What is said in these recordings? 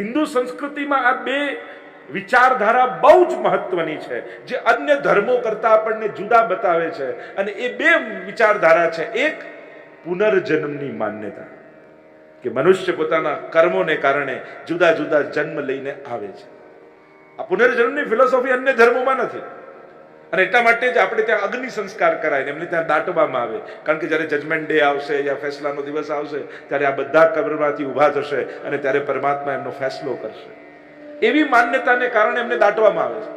હિન્દુ સંસ્કૃતિમાં આ બે વિચારધારા બહુ જ મહત્વની છે, જે અન્ય ધર્મો કરતા આપણને જુદા બતાવે છે અને એ બે વિચારધારા છે. એક, પુનર્જન્મની માન્યતા, કે મનુષ્ય પોતાના કર્મોને કારણે જુદા જુદા જન્મ લઈને આવે છે. આ પુનર્જન્મની ફિલોસોફી અન્ય ધર્મોમાં નથી. અને એટલા માટે જ આપણે ત્યાં અગ્નિ સંસ્કાર કરાય એમને ત્યાં દાટવામાં આવે. કારણ કે જ્યારે જજમેન્ટ ડે આવશે યા ફેસલાનો દિવસ આવશે, ત્યારે આ બધા કબરમાંથી ઊભા થશે અને ત્યારે પરમાત્મા એમનો ફેસલો કરશે. એવી માન્યતાને કારણે એમને દાટવામાં આવે છે.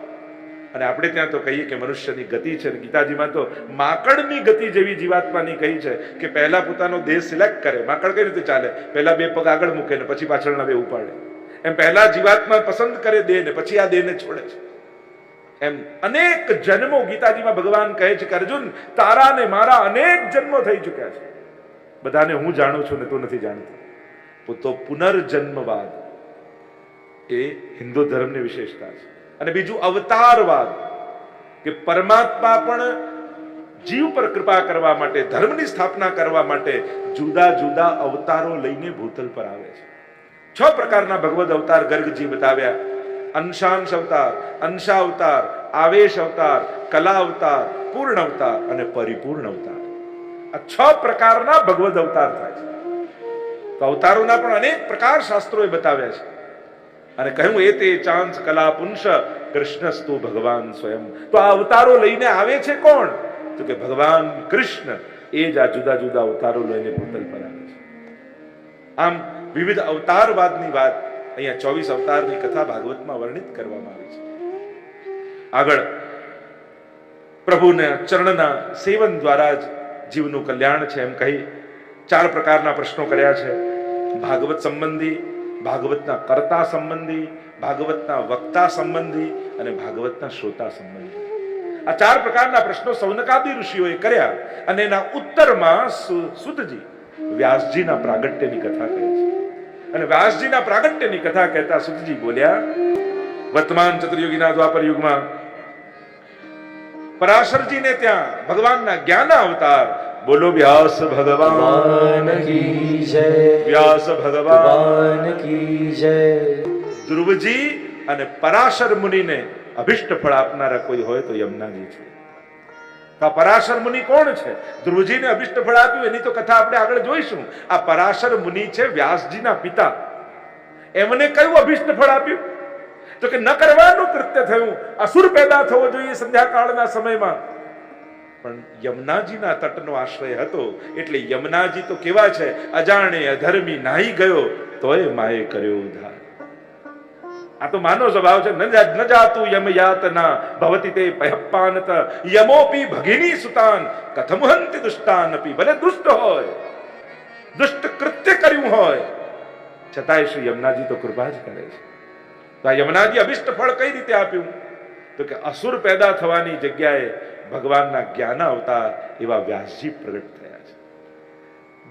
અને આપણે ત્યાં તો કહીએ કે મનુષ્યની ગતિ છે ગીતાજીમાં તો માકડની ગતિ જેવી જીવાત્માની કહી છે કે પહેલા પોતાનો દેહ સિલેક્ટ કરે. માકડ કઈ રીતે ચાલે? પહેલા બે પગ આગળ મૂકે ને પછી પાછળના બે ઉપાડે. એમ પહેલા જીવાત્મા પસંદ કરે દેહ ને પછી આ દેહને છોડે છે. એમ અનેક જન્મો ગીતાજીમાં ભગવાન કહે છે કે અર્જુન, તારા ને મારા અનેક જન્મો થઈ ચૂક્યા છે. બધાને હું જાણું છું ને તું નથી જાણતો. તો પુનર્જન્મવાદ એ હિન્દુ ધર્મની વિશેષતા છે. અને બીજું અવતારવાદ, કે પરમાત્મા પણ જીવ પર કૃપા કરવા માટે, ધર્મની સ્થાપના કરવા માટે જુદા જુદા અવતારો લઈને ભૂતલ પર આવે છે. છ પ્રકારના ભગવદ અવતાર ગર્ગજી બતાવ્યા. અંશાંશ અવતાર, અંશા અવતાર, આવેશ અવતાર, કલા અવતાર, પૂર્ણ અવતાર અને પરિપૂર્ણ અવતાર. આ છ પ્રકારના ભગવદ અવતાર થાય છે. તો અવતારોના પણ અનેક પ્રકાર શાસ્ત્રોએ બતાવ્યા છે. અને કહ્યું, એ તે ચાંસ કલા, પુંશ, કૃષ્ણસ્તુ ભગવાન સ્વયં. તો આ અવતારો લઈને આવે છે કોણ? તો કે ભગવાન કૃષ્ણ. એ જ આ જુદા જુદા અવતારો લઈને ભૂતલ પર આવે છે. આમ વિવિધ અવતારવાદની વાત અહીંયા ચોવીસ અવતારની કથા ભાગવતમાં વર્ણિત કરવામાં આવી છે. આગળ, પ્રભુના ચરણના સેવન દ્વારા જ જીવનું કલ્યાણ છે એમ કહી ચાર પ્રકારના પ્રશ્નો કર્યા છે. ભાગવત સંબંધી, ભાગવતના કર્તા સંબંધી, ભાગવતના વક્તા સંબંધી અને ભાગવતના શ્રોતા સંબંધી. આ ચાર પ્રકારના પ્રશ્નો સૌનકાદી ઋષિઓએ કર્યા અને એના ઉત્તરમાં સુતજી વ્યાસજીના પ્રાગટ્યની કથા કહે છે. અને વ્યાસજીના પ્રાગટ્યની કથા કહેતા સુતજી બોલ્યા વર્તમાન ચતુર્યુગીના દ્વાપર યુગમાં પરાશરજીને ત્યાં ભગવાનના જ્ઞાન અવતાર. બોલો વ્યાસ ભગવાન કી જય? વ્યાસ ભગવાન કી જય? ધ્રુવજી અને પરાશર મુનિને અભિષ્ટ ફળ આપનારા કોઈ હોય તો યમુનાજી છે. તો આ પરાશર મુનિ કોણ છે? ધ્રુવજીને અભિષ્ટ ફળ આપ્યું, એની તો કથા આપણે આગળ જોઈશું. આ પરાશર મુનિ છે વ્યાસજીના પિતા. એમને કયું અભિષ્ટ ફળ આપ્યું? તો કે ન કરવાનું કૃત્ય થયું. અસુર પેદા થવો જોઈએ સંધ્યાકાળના સમયમાં. પણ યમુનાજીના તટનો આશ્રય હતો, એટલે યમુનાજી તો કેવા છે? અજાણે અધર્મી નાહી ગયો, તોય માએ કર્યો ઉદ્ધાર. આ તો માનવ સ્વભાવ છે, ન જાતું યમ યાતના, ભવતી તે પયપ્પાનત, યમોપી ભગિની સુતાન કથમ હંતિ દુષ્ટાન ભલે દુષ્ટ હોય, દુષ્ટ કૃત્ય કર્યું હોય. છતાંય શ્રી યમનાજી તો કૃપા જ કરે છે. તો આ યમનાજી અભિષ્ટ ફળ કઈ રીતે આપ્યું? તો કે અસુર પેદા થવાની જગ્યાએ ભગવાનના જ્ઞાન અવતાર એવા વ્યાસજી પ્રગટ થયા છે.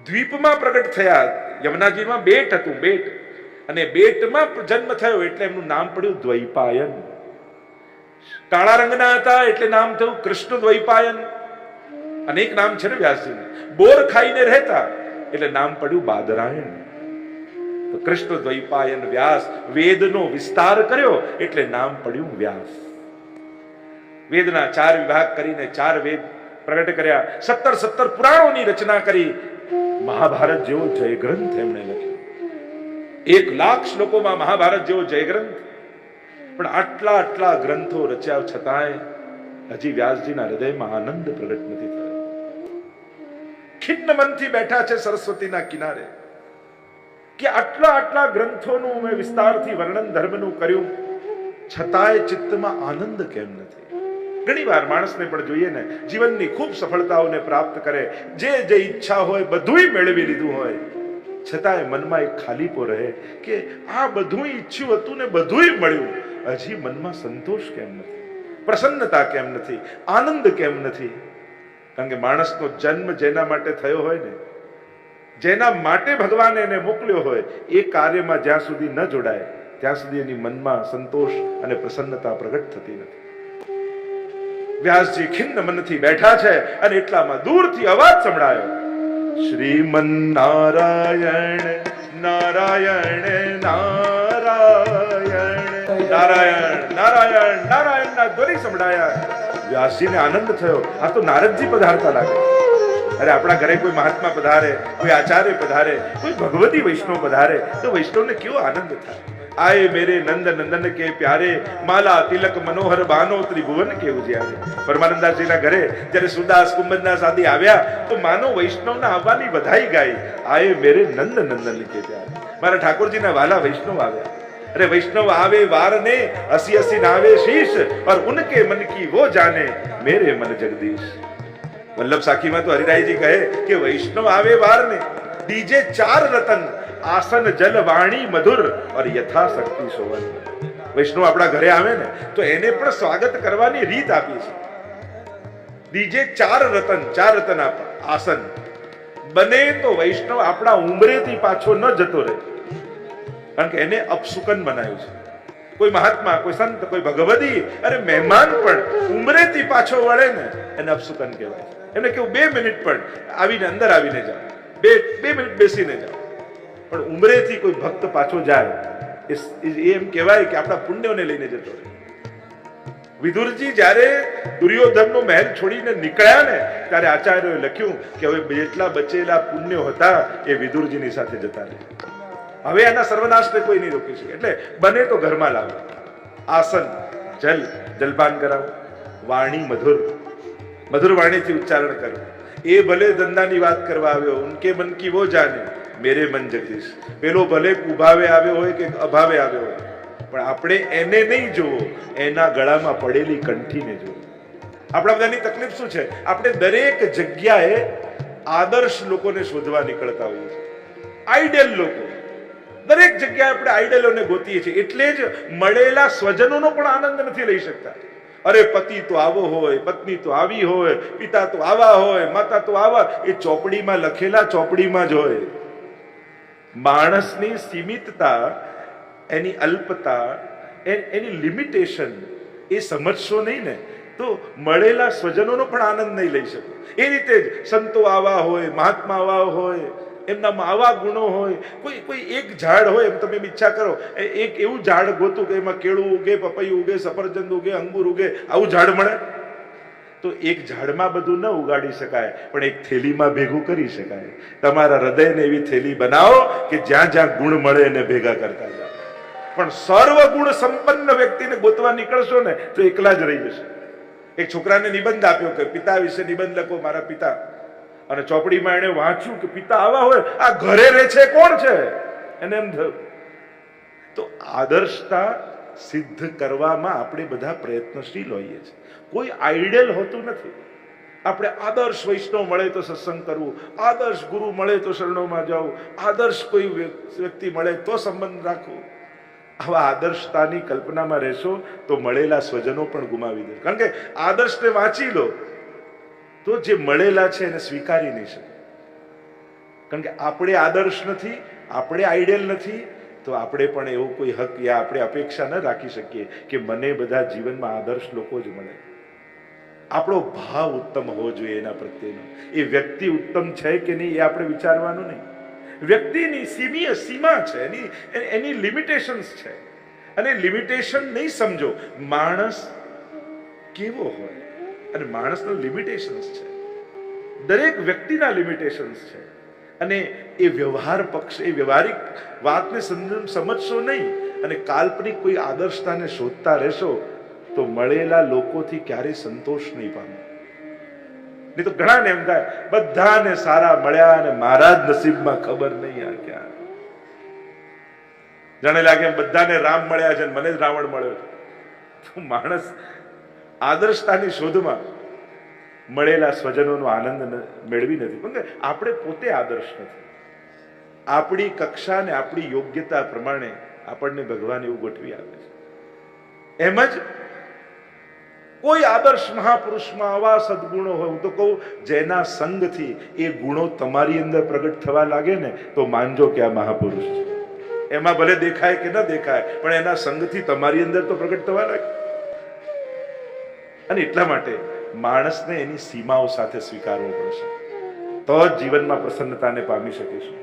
દ્વીપમાં પ્રગટ થયા, યમનાજીમાં બેટ હતું, બેટ. અને બેટમાં જન્મ થયો એટલે એમનું નામ પડ્યું દ્વૈપાયન. કાળા રંગના હતા એટલે નામ થયું કૃષ્ણ દ્વૈપાયન. અનેક નામ છે ને વ્યાસજીને. બોર ખાઈને રહેતા એટલે નામ પડ્યું બાદરાયણ. કૃષ્ણ દ્વૈપાયન વ્યાસ વેદનો વિસ્તાર કર્યો એટલે નામ પડ્યું વ્યાસ. વેદના ચાર વિભાગ કરીને ચાર વેદ પ્રગટ કર્યા. સત્તર સત્તર પુરાણોની રચના કરી. મહાભારત જેવો જયગ્રંથ એમણે લખ્યો. એક લાખ શ્લોકોમાં મહાભારત જેવો જયગ્રંથ. પણ આટલા આટલા ગ્રંથો રચ્યા છતાંય હજી વ્યાસજીના હૃદયમાં આનંદ પ્રગટ નથી થયો. ખિન્ન મનથી બેઠા છે સરસ્વતીના કિનારે કે આટલા આટલા ગ્રંથોનું મેં વિસ્તારથી વર્ણન ધર્મનું કર્યું, છતાંય ચિત્તમાં આનંદ કેમ નથી? ઘણી વાર માણસને પણ જોઈએ ને, જીવનની ખૂબ સફળતાઓને પ્રાપ્ત કરે, જે જે ઈચ્છા હોય બધુંય મેળવી લીધું હોય. છતાંય મનમાં એક ખાલીપો રહે કે આ બધું ઈચ્છ્યું હતું ને બધુંય મળ્યું. હજી મનમાં સંતોષ કેમ નથી? પ્રસન્નતા કેમ નથી? આનંદ કેમ નથી? કારણ કે માણસનો જન્મ જેના માટે થયો હોય ને, જેના માટે ભગવાને એને મોકલ્યો હોય, એ કાર્યમાં જ્યાં સુધી ન જોડાય, ત્યાં સુધી એની મનમાં સંતોષ અને પ્રસન્નતા પ્રગટ થતી નથી. વ્યાસજી ખિન્ન મનથી બેઠા છે અને એટલામાં દૂરથી અવાજ સંભળાયો. શ્રીમન નારાયણ નારાયણ નારાયણ નારાયણ નારાયણ નારાયણના ધ્વનિ સંભળાયા. વ્યાસજીને આનંદ થયો. આ તો નારદજી પધારતા લાગે. અરે આપણા ઘરે કોઈ મહાત્મા પધારે, કોઈ આચાર્ય પધારે, કોઈ ભગવતી વૈષ્ણવ પધારે, તો વૈષ્ણવને કેવો આનંદ થાય? આય મેરે નંદ નંદન કે પ્યારે, માલા તિલક મનોહર બાનો ત્રિભુવન કે ઉજ્યા પરમાનંદાજીના ઘરે જ્યારે સુદાસ કુંભના સાદી આવ્યા, તો માનો વૈષ્ણવના આવવાની વધાઈ ગાઈ. આય મેરે નંદ નંદન કે ત્યારે મારા ઠાકોરજીના વાલા વૈષ્ણવ આવ્યા. અરે વૈષ્ણવ આવે વાર ને હસી હસી નાવે શીશ, પર ઉનકે મન કી વો જાને, મેરે મન જગદીશ. વલ્લભ સાખીમાં તો હરિરાયજી કહે કે વૈષ્ણવ આવે વાર ને ડીજે ચાર રતન આસન, જલ, વાણી, મધુર ઓર યથાશક્તિ સોવન વૈષ્ણવ આપણા ઘરે આવે ને, તો એને પણ સ્વાગત કરવાની રીત આપી છે. બીજે ચાર રતન ચાર રતન આપ, આસન. બને તો વૈષ્ણવ આપણા ઉંમરેથી પાછો ન જતો રહે. કારણ કે એને અપસુકન બનાવ્યું છે. કોઈ મહાત્મા, કોઈ સંત, કોઈ ભગવદી, અરે મહેમાન પણ ઉંમરેથી પાછો વળે ને, એને અપસુકન કહેવાય એમને કેવું, બે મિનિટ પણ આવીને, અંદર આવીને જાઓ. બે બે મિનિટ બેસીને જાઓ. પણ ઉંમરેથી કોઈ ભક્ત પાછો જાય, એ એમ કહેવાય કે આપણા પુણ્યોને લઈને જતો રહે. વિદુરજી જ્યારે દુર્યોધનનો મહેલ છોડીને નીકળ્યા ને, ત્યારે આચાર્યોએ લખ્યું કે હવે જેટલા બચેલા પુણ્યો હતા, એ વિદુરજીની સાથે જતા રહે. હવે એના સર્વનાશને કોઈ નહીં રોકી શકે. એટલે બને તો ઘરમાં લાવો. આસન, જલ, જલપાન કરાવો. વાણી, મધુર. મધુર વાણીથી ઉચ્ચારણ કરો. એ ભલે ધંધાની વાત કરવા આવ્યો, ઉનકે મન કી વો જાને? મેરે મન જગદીશ. પેલો ભલે ઉભાવે આવ્યો હોય કે અભાવે આવ્યો હોય, પણ આપણે એને નહીં જોવો એના ગળામાં પડેલી કંઠીને જોવો આપણા બધાની તકલીફ શું છે? આપણે દરેક જગ્યાએ આદર્શ લોકોને શોધવા નીકળતા હોઈએ છીએ. આઈડિયલ લોકો. દરેક જગ્યાએ આપણે આઈડલોને ગોતીએ છીએ. એટલે જ મળેલા સ્વજનોનો પણ આનંદ નથી લઈ શકતા. અરે, પતિ તો આવો હોય, પત્ની તો આવી હોય, પિતા તો આવા હોય, માતા તો આવા, એ ચોપડીમાં લખેલા ચોપડીમાં જ હોય. માણસની સીમિતતા, એની અલ્પતા એની લિમિટેશન એ સમજશો નહીં ને, તો મળેલા સ્વજનોનો પણ આનંદ નહીં લઈ શકો. એ રીતે જ સંતો આવા હોય, મહાત્મા આવા હોય, એમનામાં આવા ગુણો હોય, કોઈ કોઈ એક ઝાડ હોય, એમ તમે ઈચ્છા કરો એક એવું ઝાડ ગોતું કે એમાં કેળું ઉગે, પપૈયું ઉગે, સફરજન ઉગે, અંગુર ઉગે, આવું ઝાડ મળે? તો એક ઝાડમાં બધું ન ઉગાડી શકાય, પણ એક થેલીમાં ભેગું કરી શકાય. તમારા હૃદયને એવી થેલી બનાવો કે જ્યાં જ્યાં ગુણ મળે એને ભેગા કરતા જાઓ. પણ સર્વ ગુણ સંપન્ન વ્યક્તિને ગોતવા નીકળશો ને, તો એકલા જ રહી જશે. એક છોકરાને નિબંધ આપ્યો કે, પિતા વિશે નિબંધ લખો મારા પિતા. અને ચોપડીમાં એણે વાંચ્યું કે, પિતા આવા હોય, આ ઘરે રહે છે, કોણ છે? એને એમ થયું. તો આદર્શતા સિદ્ધ કરવામાં આપણે બધા પ્રયત્નશીલ હોઈએ છીએ. કોઈ આઈડિયલ હોતું નથી. આપણે આદર્શ વૈષ્ણવ મળે તો સત્સંગ કરવું, આદર્શ ગુરુ મળે તો શરણોમાં જવું, આદર્શ કોઈ વ્ય- વ્યક્તિ મળે તો સંબંધ રાખવો. આવા આદર્શતાની કલ્પનામાં રહેશો તો મળેલા સ્વજનો પણ ગુમાવી દે કારણ કે આદર્શને વાંચી લો તો જે મળેલા છે એને સ્વીકારી નહીં શકે. કારણ કે આપણે આદર્શ નથી, આપણે આઈડિયલ નથી તો આપણે પણ એવો કોઈ હક યા આપણે અપેક્ષા ન રાખી શકીએ કે મને બધા જીવનમાં આદર્શ લોકો જ મળે. આપણો ભાવ ઉત્તમ હોવો જોઈએ એના પ્રત્યેનો. એ વ્યક્તિ ઉત્તમ છે કે નહીં એ આપણે વિચારવાનું નહીં. વ્યક્તિની સીમીય સીમા છે, એની એની લિમિટેશન્સ છે. અને લિમિટેશન નહીં સમજો, માણસ કેવો હોય? અને માણસના લિમિટેશન્સ છે. દરેક વ્યક્તિના લિમિટેશન્સ છે. અને એ વ્યવહાર પક્ષ, એ વ્યવહારિક વાતને સમજ- સમજશો નહીં અને કાલ્પનિક કોઈ આદર્શતાને શોધતા રહેશો, તો મળેલા લોકોથી ક્યારેય સંતોષ નહીં પામો. નહીં તો ઘણાને એમ થાય, બધાને સારા મળ્યા અને મારા જ નસીબમાં ખબર નહીં આ ક્યાં. જાણે લાગે બધાને રામ મળ્યા છે મને જ રાવણ મળ્યો છે. માણસ આદર્શતાની શોધમાં મળેલા સ્વજનોનો આનંદ મેળવી નથી. પણ આપણે પોતે આદર્શ નથી. આપણી કક્ષા ને આપણી યોગ્યતા પ્રમાણે આપણને ભગવાન એવું ગોઠવી આપે છે. એમ જ કોઈ આદર્શ મહાપુરુષમાં આવા સદગુણો હોય. હું તો કહું, જેના સંગથી એ ગુણો તમારી અંદર પ્રગટ થવા લાગે ને, તો માનજો કે આ મહાપુરુષ છે. એમાં ભલે દેખાય કે ન દેખાય, પણ એના સંગથી તમારી અંદર તો પ્રગટ થવા લાગે. અને એટલા માટે માણસને એની સીમાઓ સાથે સ્વીકારવો પડશે. તો જ જીવનમાં પ્રસન્નતાને પામી શકીશું.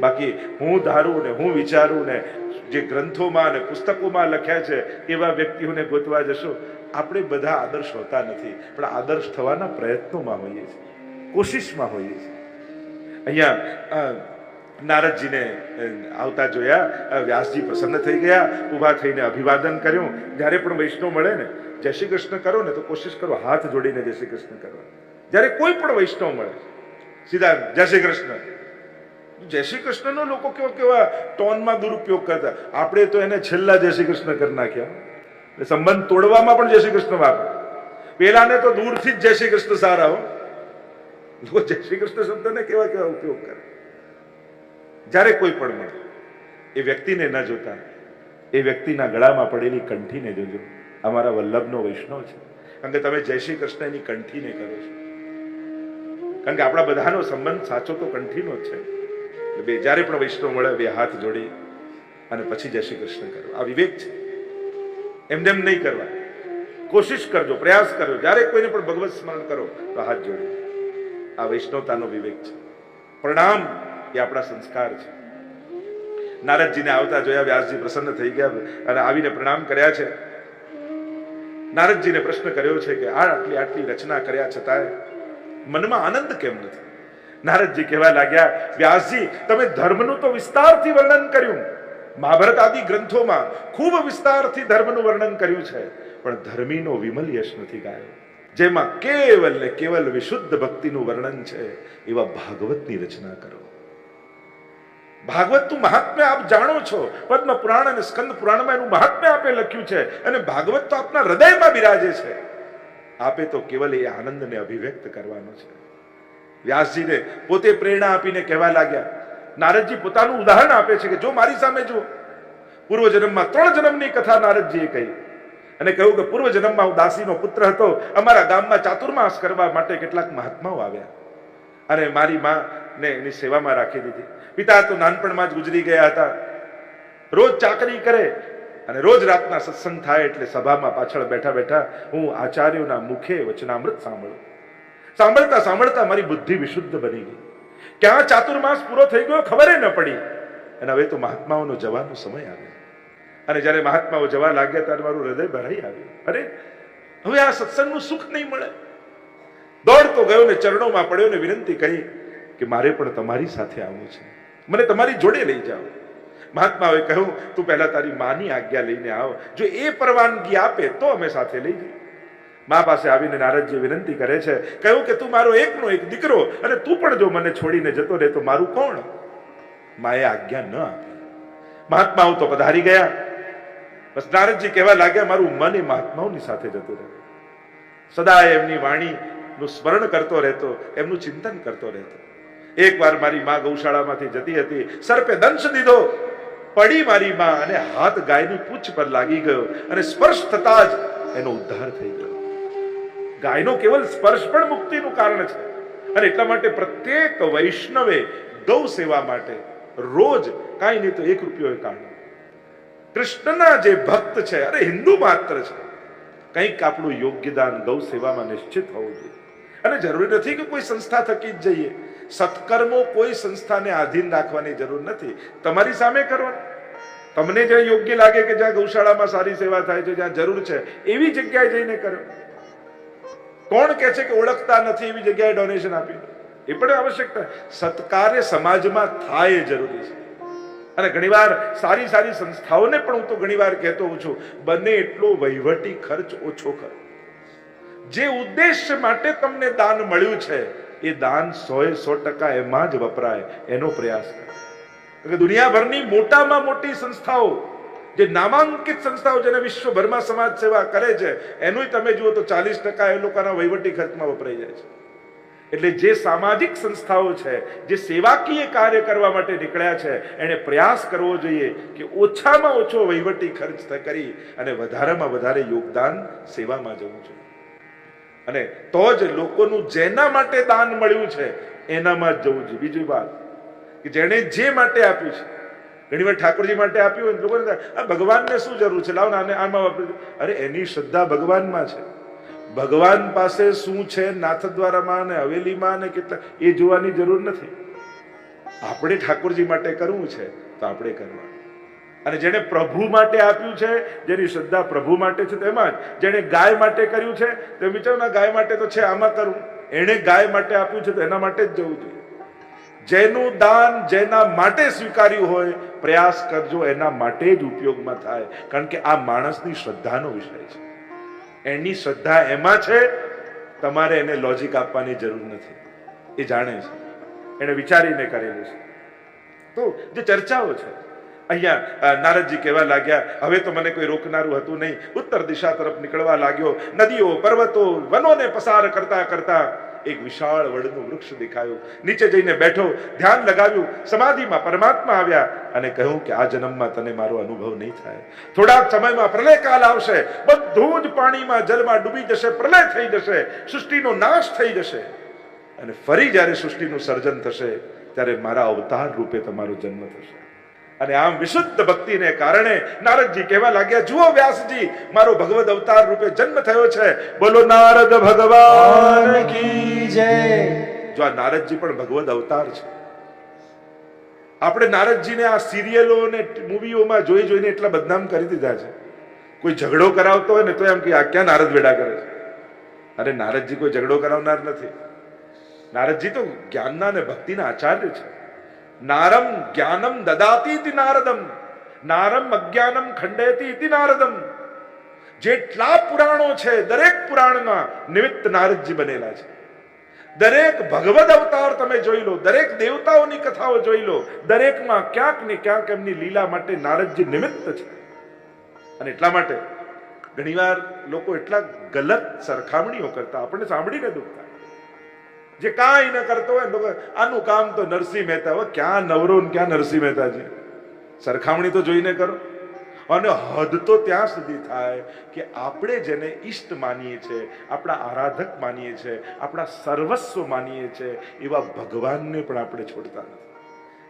બાકી હું ધારું ને હું વિચારું ને જે ગ્રંથોમાં અને પુસ્તકોમાં લખ્યા છે, એવા વ્યક્તિઓને ગોતવા જશો, આપણે બધા આદર્શ હોતા નથી. પણ આદર્શ થવાના પ્રયત્નોમાં હોઈએ છીએ. કોશિશમાં હોઈએ છીએ. અહીંયા નારદજીને આવતા જોયા વ્યાસજી પ્રસન્ન થઈ ગયા, ઊભા થઈને અભિવાદન કર્યું. જ્યારે પણ વૈષ્ણવ મળે ને જય શ્રી કૃષ્ણ કરો ને તો કોશિશ કરો, હાથ જોડીને જય શ્રી કૃષ્ણ કરવા જ્યારે કોઈ પણ વૈષ્ણવ મળે, સીધા જય શ્રી કૃષ્ણ. જય શ્રી કૃષ્ણનો લોકો કેવા કેવા ટોનમાં દુરુપયોગ કરતા. આપણે તો એને છેલ્લા જય શ્રી કૃષ્ણ કરી નાખ્યા. સંબંધ તોડવામાં પણ જય શ્રી કૃષ્ણ વાપરે. પેલાને તો દૂરથી જ જય શ્રી કૃષ્ણ સારા હો. લોકો જય શ્રી કૃષ્ણ શબ્દને કેવા કેવા ઉપયોગ કરે. જ્યારે કોઈ પણ મળે, એ વ્યક્તિને ન જોતા, એ વ્યક્તિના ગળામાં પડેલી કંઠીને જોજો. અમારા વલ્લભનો વૈષ્ણવ છે. કારણ કે તમે જય શ્રી કૃષ્ણ એની કંઠીને કરો છો. કારણ કે આપણા બધાનો સંબંધ સાચો તો કંઠીનો જ છે. બે જ્યારે પણ વૈષ્ણવ મળે, બે હાથ જોડી અને પછી જય શ્રી કૃષ્ણ કરો આ વિવેક છે. એમને એમ નહીં કરવા. કોશિશ કરજો, પ્રયાસ કરજો. જ્યારે કોઈને પણ ભગવત સ્મરણ કરો, તો હાથ જોડી. આ વૈષ્ણવતાનો વિવેક છે. પ્રણામ એ આપણા સંસ્કાર છે. નારદજીને આવતા જોયા, વ્યાસજી પ્રસન્ન થઈ ગયા અને આવીને પ્રણામ કર્યા છે. નારદજીને પ્રશ્ન કર્યો છે કે આ આટલી આટલી રચના કર્યા છતાંય મનમાં આનંદ કેમ નથી? નારદજી કહેવા લાગ્યા, વ્યાસજી, તમે ધર્મનું તો વિસ્તારથી વર્ણન કર્યું. મહાભારત આદિ ગ્રંથોમાં ખૂબ વિસ્તારથી ધર્મનું વર્ણન કર્યું છે, પણ ધર્મીનો વિમલ યશ નથી ગાયો. જેમાં કેવલ ને કેવલ વિશુદ્ધ ભક્તિનું વર્ણન છે, એવા ભાગવતની રચના કરો. ભાગવતનું મહાત્મ્ય આપ જાણો છો. પદ્મ પુરાણ અને સ્કંદ પુરાણમાં એનું મહાત્મ્ય આપે લખ્યું છે. અને ભાગવત તો આપના હૃદયમાં બિરાજે છે. આપે તો કેવલ એ આનંદને અભિવ્યક્ત કરવાનો છે. વ્યાસજીને પોતે પ્રેરણા આપીને કહેવા લાગ્યા, નારદજી પોતાનું ઉદાહરણ આપે છે કે જો મારી સામે જુઓ. પૂર્વ જન્મમાં ત્રણ જન્મની કથા નારદજીએ કહી. અને કહ્યું કે પૂર્વ જન્મમાં હું દાસીનો પુત્ર હતો. અમારા ગામમાં ચાતુર્માસ કરવા માટે કેટલાક મહાત્માઓ આવ્યા. અને મારી માં ને એની સેવામાં રાખી દીધી. પિતા તો નાનપણમાં જ ગુજરી ગયા હતા. રોજ ચાકરી કરે અને રોજ રાતના સત્સંગ થાય એટલે સભામાં પાછળ બેઠા બેઠા હું આચાર્યોના મુખે વચનામૃત સાંભળું સાંભળતા સાંભળતા મારી બુદ્ધિ વિશુદ્ધ બની ગઈ. ક્યાં ચાતુર્માસ પૂરો થઈ ગયો ખબર ન પડી. અને હવે તો મહાત્માઓનો જવાનો સમય આવ્યો. અને જ્યારે મહાત્માઓ જવા લાગ્યા ત્યારે મારું હૃદય ભરાઈ આવ્યું. અરે, હવે આ સત્સંગનું સુખ નહીં મળે. દોડતો ગયો ને ચરણોમાં પડ્યો ને વિનંતી કરી કે મારે પણ તમારી સાથે આવવું છે. મને તમારી જોડે લઈ જાઓ. મહાત્માઓએ કહ્યું, તું પહેલા તારી માની આજ્ઞા લઈને આવ. જો એ પરવાનગી આપે તો અમે સાથે લઈ જઈએ. મા પાસે આવીને નારદજી વિનંતી કરે છે, કહ્યું કે તું મારો એકનો એક દીકરો અને તું પણ જો મને છોડીને જતો રહે તો મારું કોણ? માએ આજ્ઞા ન આપી. મહાત્માઓ તો પધારી ગયા. બસ નારદજી કહેવા લાગ્યા, મારું મન એ મહાત્માઓની સાથે જતું રહે. સદા એમની વાણીનું સ્મરણ કરતો રહેતો, એમનું ચિંતન કરતો રહેતો. એકવાર મારી માં ગૌશાળામાંથી જતી હતી. સર્પે દંશ દીધો. પડી મારી માં અને હાથ ગાયની પૂંછ પર લાગી ગયો અને સ્પર્શ થતા જ એનો ઉદ્ધાર થઈ ગયો. ગાયનો કેવલ સ્પર્શ પણ મુક્તિનું કારણ છે. અને એટલા માટે પ્રત્યેક વૈષ્ણવે ગૌ સેવા માટે રોજ કાંઈ નહીં તો એક રૂપિયો એ કાઢો. કૃષ્ણના જે ભક્ત છે, અરે હિન્દુ માત્ર છે, કંઈક આપણું યોગ્યદાન ગૌ સેવામાં નિશ્ચિત હોવું જોઈએ. અને જરૂરી નથી કે કોઈ સંસ્થા થકી જ જઈએ. સત્કર્મો કોઈ સંસ્થાને આધીન રાખવાની જરૂર નથી. તમારી સામે કરવાની. તમને જ્યાં યોગ્ય લાગે કે જ્યાં ગૌશાળામાં સારી સેવા થાય છે, જ્યાં જરૂર છે, એવી જગ્યાએ જઈને કરો કોણ કહે છે કે ઓળખતા નથી એવી જગ્યાએ ડોનેશન આપી? એ પણ આવશ્યકતા સત્કાર્ય સમાજમાં થાય જરૂરી છે. અને ઘણીવાર સારી સારી સંસ્થાઓને પણ હું તો ઘણીવાર કહેતો હોઉં છું, બને એટલો વહીવટી ખર્ચ ઓછો કરો. જે ઉદ્દેશ્ય માટે તમને દાન મળ્યું છે એ દાન સો એ સો ટકા એમાં જ વપરાય, એનો પ્રયાસ કરો. દુનિયાભરની મોટામાં મોટી સંસ્થાઓ, જે નામાંકિત સંસ્થાઓ જેને વિશ્વભરમાં સમાજ સેવા કરે છે, એનું તમે જુઓ તો ચાલીસ ટકા એ લોકોના વહીવટી ખર્ચમાં વપરાઈ જાય છે. એટલે જે સામાજિક સંસ્થાઓ છે, જે સેવાકીય કાર્ય કરવા માટે નીકળ્યા છે એને પ્રયાસ કરવો જોઈએ કે ઓછામાં ઓછો વહીવટી ખર્ચ કરી અને વધારેમાં વધારે યોગદાન સેવામાં જવું જોઈએ. અને તો જ લોકોનું જેના માટે દાન મળ્યું છે, એનામાં જ જવું જોઈએ. બીજી વાત, કે જેણે જે માટે આપ્યું છે, ઘણી વાર ઠાકોરજી માટે આપ્યું હોય લોકોને આ ભગવાનને શું જરૂર છે? લાવો ને આમાં વાપરી દો." અરે, એની શ્રદ્ધા ભગવાનમાં છે. ભગવાન પાસે શું છે? નાથદ્વારામાં ને હવેલીમાં ને કેટલા, એ જોવાની જરૂર નથી. આપણે ઠાકોરજી માટે કરવું છે, તો આપણે કરવાનું અને જેણે પ્રભુ માટે આપ્યું છે, જેની શ્રદ્ધા પ્રભુ માટે છે, તેમાં જ જેણે ગાય માટે કર્યું છે તે વિચારો ના ગાય માટે તો છે, આમાં કરું. એણે ગાય માટે આપ્યું છે તો એના માટે જ જવું જોઈએ. જેનું દાન જેના માટે સ્વીકાર્યું હોય, પ્રયાસ કરજો, એના માટે જ ઉપયોગમાં થાય. કારણ કે આ માણસની શ્રદ્ધાનો વિષય છે. એની શ્રદ્ધા એમાં છે, તમારે એને લોજિક આપવાની જરૂર નથી. એ જાણે છે. એને વિચારીને કરેલું છે. તો જે ચર્ચાઓ છે અહીંયા નારદજી કહેવા લાગ્યા, હવે તો મને કોઈ રોકનારું હતું નહીં. ઉત્તર દિશા તરફ નીકળવા લાગ્યો. નદીઓ, પર્વતો, વનોને પસાર કરતા કરતા એક વિશાળ વડનું વૃક્ષ દેખાયું. નીચે જઈને બેઠો, ધ્યાન લગાવ્યું. સમાધિમાં પરમાત્મા આવ્યા અને કહ્યું કે, આ જન્મમાં તને મારો અનુભવ નહીં થાય. થોડાક સમયમાં પ્રલય કાલ આવશે. બધું જ પાણીમાં જલમાં ડૂબી જશે, પ્રલય થઈ જશે, સૃષ્ટિનો નાશ થઈ જશે. અને ફરી જ્યારે સૃષ્ટિનું સર્જન થશે, ત્યારે મારા અવતાર રૂપે તમારો જન્મ થશે. અને આમ વિશુદ્ધ ભક્તિને કારણે નારદજી કહેવા લાગ્યા, જુઓ વ્યાસજી, મારો ભગવદ અવતાર રૂપે જન્મ થયો છે. બોલો, નારદ ભગવાન કી જય. જો આ નારદજી પણ ભગવદ અવતાર છે. આપણે નારદજીને આ સિરિયલો અને મૂવીઓમાં જોઈ જોઈને એટલા બદનામ કરી દીધા છે. કોઈ ઝઘડો કરાવતો હોય ને તો એમ કે, આ ક્યાં નારદ વેડા કરે છે? અરે, નારદજી કોઈ ઝઘડો કરાવનાર નથી. નારદજી તો જ્ઞાનના અને ભક્તિના આચાર્ય છે. નારમ જ્ઞાનમ દદાતી નારદમ નારમ અજ્ઞાનમ ખંડેતી નારદમ જેટલા પુરાણો છે દરેક પુરાણમાં નિમિત્ત નારદજી બનેલા છે દરેક ભગવદ અવતાર તમે જોઈ લો દરેક દેવતાઓની કથાઓ જોઈ લો દરેકમાં ક્યાંક ને ક્યાંક એમની લીલા માટે નારદજી નિમિત્ત છે અને એટલા માટે ઘણીવાર લોકો એટલા ગલત સરખામણીઓ કરતા આપણને સાંભળીને દુઃખ જે કાંઈ ન કરતો હોય ને આનું કામ તો નરસિંહ મહેતા હવે ક્યાં નવરો ને ક્યાં નરસિંહ મહેતાજી? સરખામણી તો જોઈને કરો. અને હદ તો ત્યાં સુધી થાય કે આપણે જેને ઈષ્ટ માનીએ છીએ આપણા આરાધક માનીએ છીએ આપણા સર્વસ્વ માનીએ છીએ એવા ભગવાનને પણ આપણે છોડતા નથી.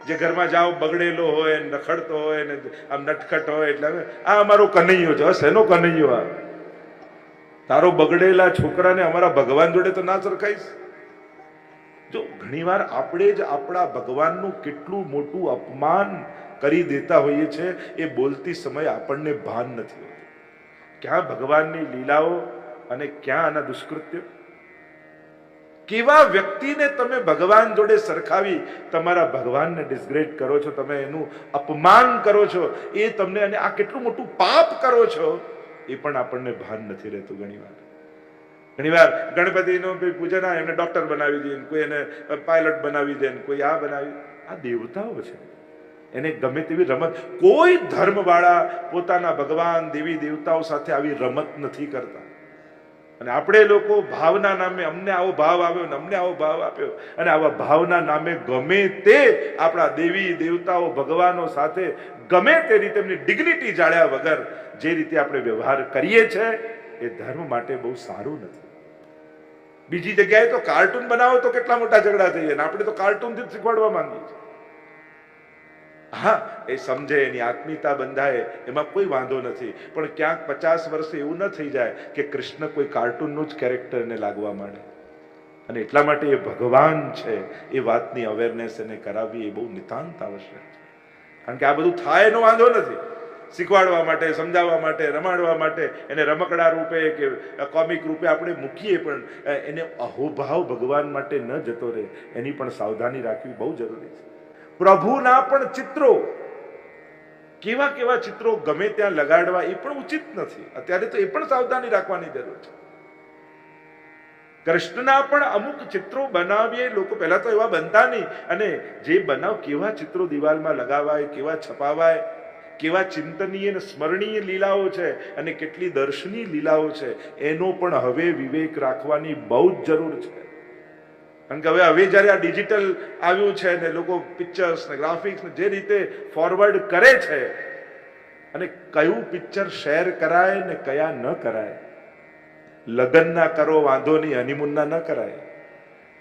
જે ઘરમાં જાઓ, બગડેલો હોય, નખડતો હોય, ને આમ નટખટ હોય, એટલે આ અમારો કનૈયો છે શેનો કનૈયો આ. તારો બગડેલા છોકરાને અમારા ભગવાન જોડે તો ના સરખાઈશ? જો ઘણીવાર આપણે જ આપણા ભગવાનનું કેટલું મોટું અપમાન કરી દેતા હોઈએ છે, એ બોલતી સમય આપણને ભાન નથી હોતું. ક્યાં ભગવાનની લીલાઓ અને ક્યાં આના દુષ્કૃત્ય? કેવા વ્યક્તિને તમે ભગવાન જોડે સરખાવી તમારા ભગવાનને ડિસગ્રેડ કરો છો, તમે એનું અપમાન કરો છો, એ તમને અને આ કેટલું મોટું પાપ કરો છો, એ પણ આપણને ભાન નથી રહેતું ઘણીવાર. ઘણીવાર ગણપતિનો કોઈ પૂજન આવે, એમને ડોક્ટર બનાવી દે કોઈ એને પાયલટ બનાવી દે કોઈ આ બનાવી આ દેવતાઓ છે. એને ગમે તેવી રમત, કોઈ ધર્મવાળા પોતાના ભગવાન, દેવી, દેવતાઓ સાથે આવી રમત નથી કરતા. અને આપણે લોકો ભાવના નામે અમને આવો ભાવ આવ્યો ને અમને આવો ભાવ આપ્યો અને આવા ભાવના નામે ગમે તે આપણા દેવી, દેવતાઓ, ભગવાનો સાથે ગમે તે રીતે એમની ડિગ્નિટી જાળ્યા વગર જે રીતે આપણે વ્યવહાર કરીએ છીએ એ ધર્મ માટે બહુ સારું નથી. બીજી જગ્યાએ તો કાર્ટૂન બનાવો તો કેટલા મોટા ઝઘડા થઈ જાય આપણે તો કાર્ટૂનથી જ શીખવાડવા માંગીએ છીએ. હા, એ સમજે, એની આત્મીયતા બંધાય, એમાં કોઈ વાંધો નથી. પણ ક્યાંક પચાસ વર્ષે એવું ન થઈ જાય કે કૃષ્ણ કોઈ કાર્ટૂનનું જ કેરેક્ટરને લાગવા માંડે. અને એટલા માટે એ ભગવાન છે, એ વાતની અવેરનેસ એને કરાવવી એ બહુ નિતાંત આવશ્યક છે. કારણ કે આ બધું થાય એનો વાંધો નથી. શીખવાડવા માટે, સમજાવવા માટે, રમાડવા માટે, એને રમકડા રૂપે કે કોમિક રૂપે આપણે મૂકીએ પણ એને અહોભાવ ભગવાન માટે ન જતો રહે. એની પણ સાવધાની રાખવી બહુ જરૂરી છે. પ્રભુના પણ ચિત્રો, કેવા કેવા ચિત્રો ગમે ત્યાં લગાડવા એ પણ ઉચિત નથી. અત્યારે તો એ પણ સાવધાની રાખવાની જરૂર છે. કૃષ્ણના પણ અમુક ચિત્રો બનાવીએ, લોકો પહેલા તો એવા બનતા નહીં. અને જે બનાવ કેવા ચિત્રો દિવાલમાં લગાવાય, કેવા છપાવાય કેવા ચિંતનીય અને સ્મરણીય લીલાઓ છે અને કેટલી દર્શનીય લીલાઓ છે, એનો પણ હવે વિવેક રાખવાની બહુ જ જરૂર છે. કારણ કે હવે હવે જ્યારે આ ડિજિટલ આવ્યું છે ને લોકો પિક્ચર્સ ને ગ્રાફિક્સ ને જે રીતે ફોરવર્ડ કરે છે અને કયું પિક્ચર શેર કરાય ને કયા ન કરાય લગ્નના કરો, વાંધો નહીં હનીમૂનના ન કરાય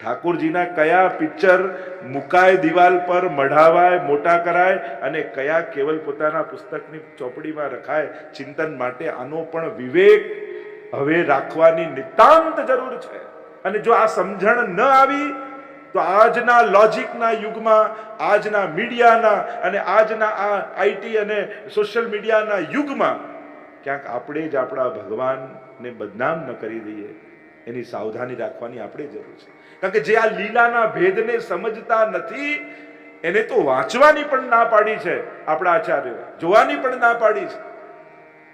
ઠાકોરજીના કયા પિક્ચર મુકાય દિવાલ પર, મઢાવાય, મોટા કરાય અને કયા કેવલ પોતાના પુસ્તકની ચોપડીમાં રખાય, ચિંતન માટે આનો પણ વિવેક હવે રાખવાની નિતાંત જરૂર છે. અને જો આ સમજણ ન આવી, તો આજના લોજિકના યુગમાં, આજના મીડિયાના અને આજના આ આઈટી અને સોશિયલ મીડિયાના યુગમાં ક્યાંક આપણે જ આપણા ભગવાનને બદનામ ન કરી દઈએ. એની સાવધાની રાખવાની આપણે જરૂર છે. કારણ કે જે આ લીલાના ભેદને સમજતા નથી, એને તો વાંચવાની પણ ના પાડી છે આપણા આચાર્ય. જોવાની પણ ના પાડી છે.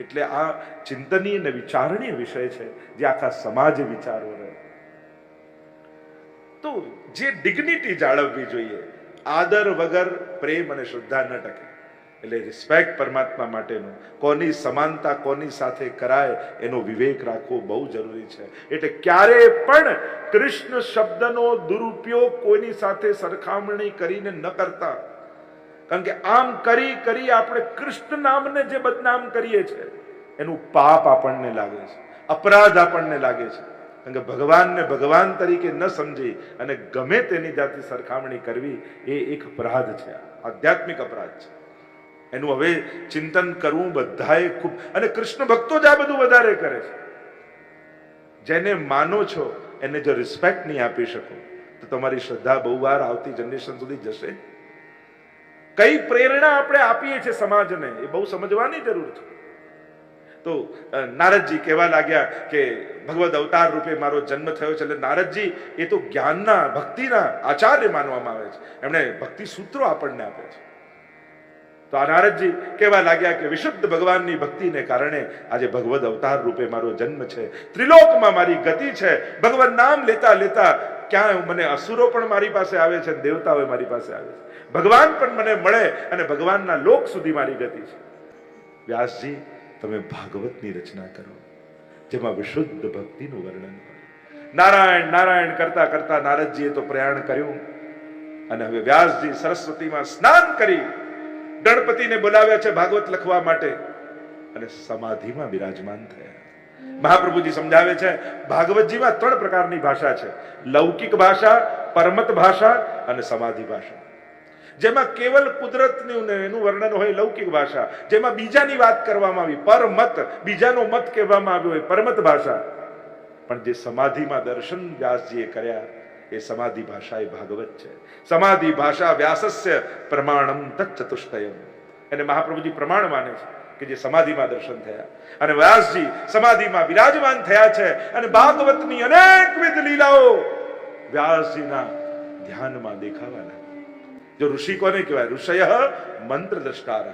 એટલે આ ચિંતનીય અને વિચારણીય વિષય છે જે આખા સમાજે વિચારો રહે તો જે ડિગ્નિટી જાળવવી જોઈએ, આદર વગર પ્રેમ અને શ્રદ્ધા ન ટકે. એટલે રિસ્પેક્ટ પરમાત્મા માટેનું. કોની સમાનતા, કોની સાથે કરાય, એનો વિવેક રાખવો બહુ જરૂરી છે. એટલે ક્યારે પણ કૃષ્ણ શબ્દનો દુરુપયોગ કોઈની સાથે સરખામણી કરીને ન કરતા. કારણ કે આમ કરી કરી આપણે કૃષ્ણ નામને જે બદનામ કરીએ છીએ એનું પાપ આપણને લાગે છે. અપરાધ આપણને લાગે છે. કારણ કે ભગવાનને ભગવાન તરીકે ન સમજી અને ગમે તેની જાતિ સરખામણી કરવી એ એક અપરાધ છે. આધ્યાત્મિક અપરાધ છે. એનું હવે ચિંતન કરવું બધાએ ખૂબ અને કૃષ્ણ ભક્તો જ આ બધું વધારે કરે છે. જેને માનો છો, એને જો રિસ્પેક્ટ નહીં આપી શકો, તો તમારી શ્રદ્ધા બહુ વાર આવતી જનરેશન સુધી જશે. કઈ પ્રેરણા આપણે આપીએ છીએ સમાજને, એ બહુ સમજવાની જરૂર છે. તો નારદજી કહેવા લાગ્યા કે ભગવદ અવતાર રૂપે મારો જન્મ થયો છે, એટલે નારદજી એ તો જ્ઞાનના, ભક્તિના આચાર્ય માનવામાં આવે છે. એમણે ભક્તિ સૂત્રો આપણને આપે છે. તો આ નારદજી કહેવા લાગ્યા કે વિશુદ્ધ ભગવાનની ભક્તિને કારણે આજે ભગવદ અવતાર રૂપે મારો જન્મ છે. ત્રિલોકમાં મારી ગતિ છે. ભગવાન નામ લેતા લેતા ક્યાં મને અસુરો પણ મારી પાસે આવે છે દેવતાઓ મારી પાસે આવે છે. ભગવાન પણ મને મળે અને ભગવાનના લોક સુધી મારી ગતિ છે. વ્યાસજી, તમે ભાગવતની રચના કરો. જેમાં વિશુદ્ધ ભક્તિનું વર્ણન કરો. નારાયણ નારાયણ કરતા કરતા નારદજીએ તો પ્રયાણ કર્યું. અને હવે વ્યાસજી સરસ્વતીમાં સ્નાન કરી ગણપતિને બોલાવ્યા છે ભાગવત લખવા માટે અને સમાધિમાં બિરાજમાન થયા. મહાપ્રભુજી સમજાવે છે, ભાગવતજીમાં ત્રણ પ્રકારની ભાષા છે. લૌકિક ભાષા, પરમત ભાષા અને સમાધિ ભાષા. જેમાં કેવલ કુદરતનું એનું વર્ણન હોય લૌકિક ભાષા. જેમાં બીજાની વાત કરવામાં આવી, પરમત, બીજાનો મત કહેવામાં આવ્યો હોય પરમત ભાષા. પણ જે સમાધિમાં દર્શન વ્યાસજીએ કર્યા એ સમાધિ ભાષા એ ભાગવત છે. સમાધિ ભાષા વ્યાસસ્ય પ્રમાણમ તત્ચતુષ્ટયમ એને મહાપ્રભુજી પ્રમાણ માને છે કે જે સમાધિમાં દર્શન થયા. અને વ્યાસજી સમાધિમાં વિરાજમાન થયા છે અને ભાગવતની અનેકવિધ લીલાઓ વ્યાસજીના ધ્યાનમાં દેખાવાના. જો ઋષિ કોને કહેવાય? ઋષય મંત્ર દ્રષ્ટાર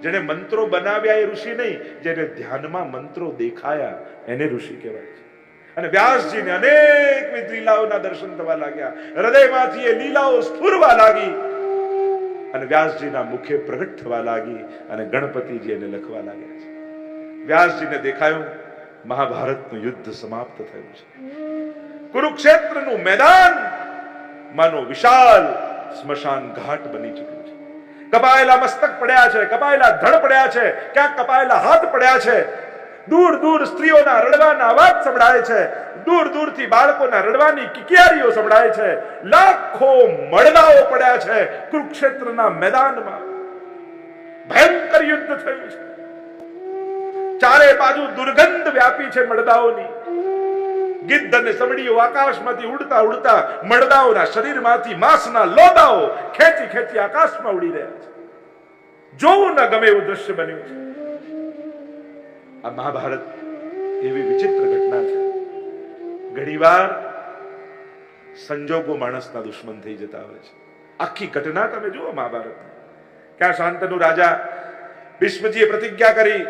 જેને મંત્રો બનાવ્યા એ ઋષિ નહીં, જેને ધ્યાનમાં મંત્રો દેખાયા એને ઋષિ કહેવાય છે. અને વ્યાસજીને અનેકવિધ લીલાઓના દર્શન થવા લાગ્યા. હૃદયમાંથી એ લીલાઓ સ્ફુરવા લાગી અને વ્યાસજીના મુખે પ્રગટ થવા લાગી અને ગણપતિજી એને લખવા લાગ્યા છે. વ્યાસજીને દેખાયું, મહાભારતનું યુદ્ધ સમાપ્ત થયું છે. કુરુક્ષેત્રનું મેદાન માનો વિશાલ સ્મશાન ઘાટ બની ચૂક્યું છે. કપાયેલા મસ્તક પડ્યા છે, કપાયેલા ધડ પડ્યા છે, ક્યાંક કપાયેલા હાથ પડ્યા છે દૂર દૂર સ્ત્રીઓના રડવાના અવાજ સંભળાય છે. દૂર દૂરથી બાળકોના રડવાની કિકિયારીઓ સંભળાય છે. લાખો મળદાઓ પડ્યા છે કુરુક્ષેત્રના મેદાનમાં. ભયંકર યુદ્ધ થયું છે. ચારે બાજુ દુર્ગંધ વ્યાપી છે મળદાઓની. ગિદ્ધ અને સમડીઓ આકાશમાંથી ઉડતા ઉડતા મળદાઓના શરીરમાંથી માંસના લોદાઓ ખેંચી ખેંચી આકાશમાં ઉડી રહ્યા છે. જોવું ન ગમે એવું દ્રશ્ય બન્યું છે. આ મહાભારત એવી વિચિત્ર ઘટના છે. ઘણીવાર સંજોગો માણસના દુશ્મન થઈ જતા હોય છે. આખી ઘટના તમે જુઓ મહાભારત ક્યાં શાંતનુ રાજા ભીષ્મજીએ પ્રતિજ્ઞા કરી,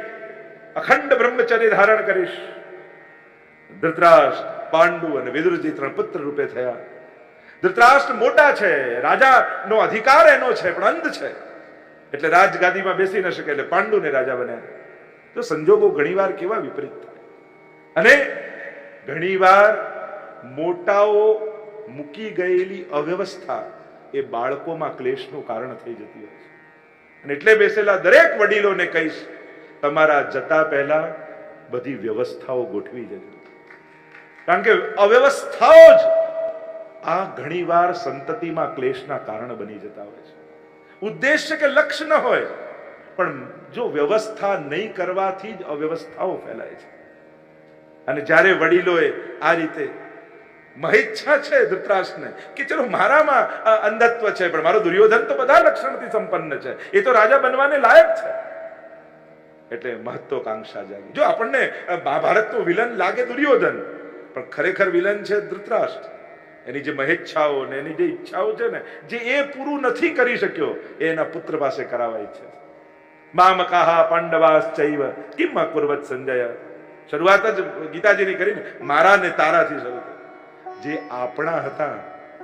અખંડ બ્રહ્મચર્ય ધારણ કરીશ. ધૃતરાષ્ટ્ર, પાંડુ અને વિદુરજી ત્રણ પુત્ર રૂપે થયા. ધૃતરાષ્ટ્ર મોટા છે, રાજાનો અધિકાર એનો છે, પણ અંધ છે. એટલે રાજગાદીમાં બેસી ન શકે, એટલે પાંડુને રાજા બન્યા. તો સંજોગો ઘણીવાર કેવા વિપરીત થાય. અને ઘણીવાર મોટાઓ મૂકી ગયેલી અવ્યવસ્થા એ બાળકોમાં ક્લેશનું કારણ થઈ જતી હોય છે. અને એટલે બેસેલા દરેક વડીલોને કહીશ, તમારા જતા પહેલા બધી વ્યવસ્થાઓ ગોઠવી જજો કારણ કે અવ્યવસ્થાઓ જ આ ઘણીવાર સંતતિમાં ક્લેશના કારણ બની જતા હોય છે. ઉદ્દેશ્ય કે લક્ષ્ય ન હોય પણ જો વ્યવસ્થા નહીં કરવાથી જ અવ્યવસ્થાઓ ફેલાય છે. અને જ્યારે વડીલોએ આ રીતે મહિચ્છા છે ધૃતરાષ્ટ્રને, કે ચલો મારામાં અંધત્વ છે, પણ મારો દુર્યોધન તો બધા લક્ષણથી સંપન્ન છે, એ તો રાજા બનવાને લાયક છે. એટલે મહત્વકાંક્ષા જાગી. જો આપણને મહાભારતનો વિલન લાગે દુર્યોધન, પણ ખરેખર વિલન છે ધૃતરાષ્ટ્ર. એની જે મહેચ્છાઓ ને એની જે ઈચ્છાઓ છે ને, જે એ પૂરું નથી કરી શક્યો, એ એના પુત્ર પાસે કરાવાય છે. મામકાહા પાંડવાશ્ચૈવ કિમ કુર્વત સંજય શરૂઆત જ ગીતાજીની કરીને મારા ને તારાથી શરૂ કરી જે આપણા હતા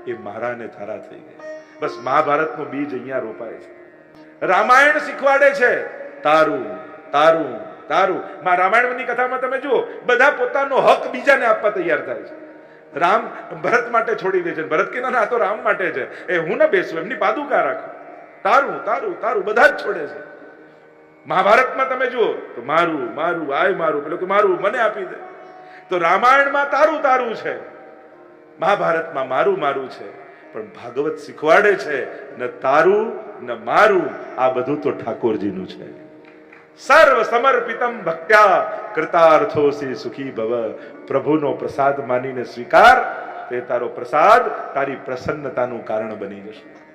એ મારા ને તારા થઈ ગયા બસ મહાભારતનું બીજ અહીંયા રોપાય છે રામાયણ શીખવાડે છે તારું તારું તારું માં રામાયણની કથામાં તમે જુઓ, બધા પોતાનો હક બીજાને આપવા તૈયાર થાય છે। રામ ભરત માટે છોડી દે છે ભરત કે, ના તો રામ માટે છે. એ હું ના બેસું, એમની પાદુકા રાખું। તારું તારું તારું, બધા જ છોડે છે। મહાભારતમાં તમે જુઓ, તો મારું મારું, આય મારું, પેલું કે મારું મને આપી દે. તો રામાયણમાં તારું તારું છે. મહાભારતમાં મારું મારું છે. પણ ભાગવત શીખવાડે છે, ન તારું, ન મારું. આ બધું તો ઠાકોરજીનું છે. સર્વ સમર્પિતમ ભક્ત્યા કૃતાર્થોસી સુખી ભવ. પ્રભુનો પ્રસાદ માનીને સ્વીકાર, તે તારો પ્રસાદ, તારી પ્રસન્નતાનું કારણ બની જશે.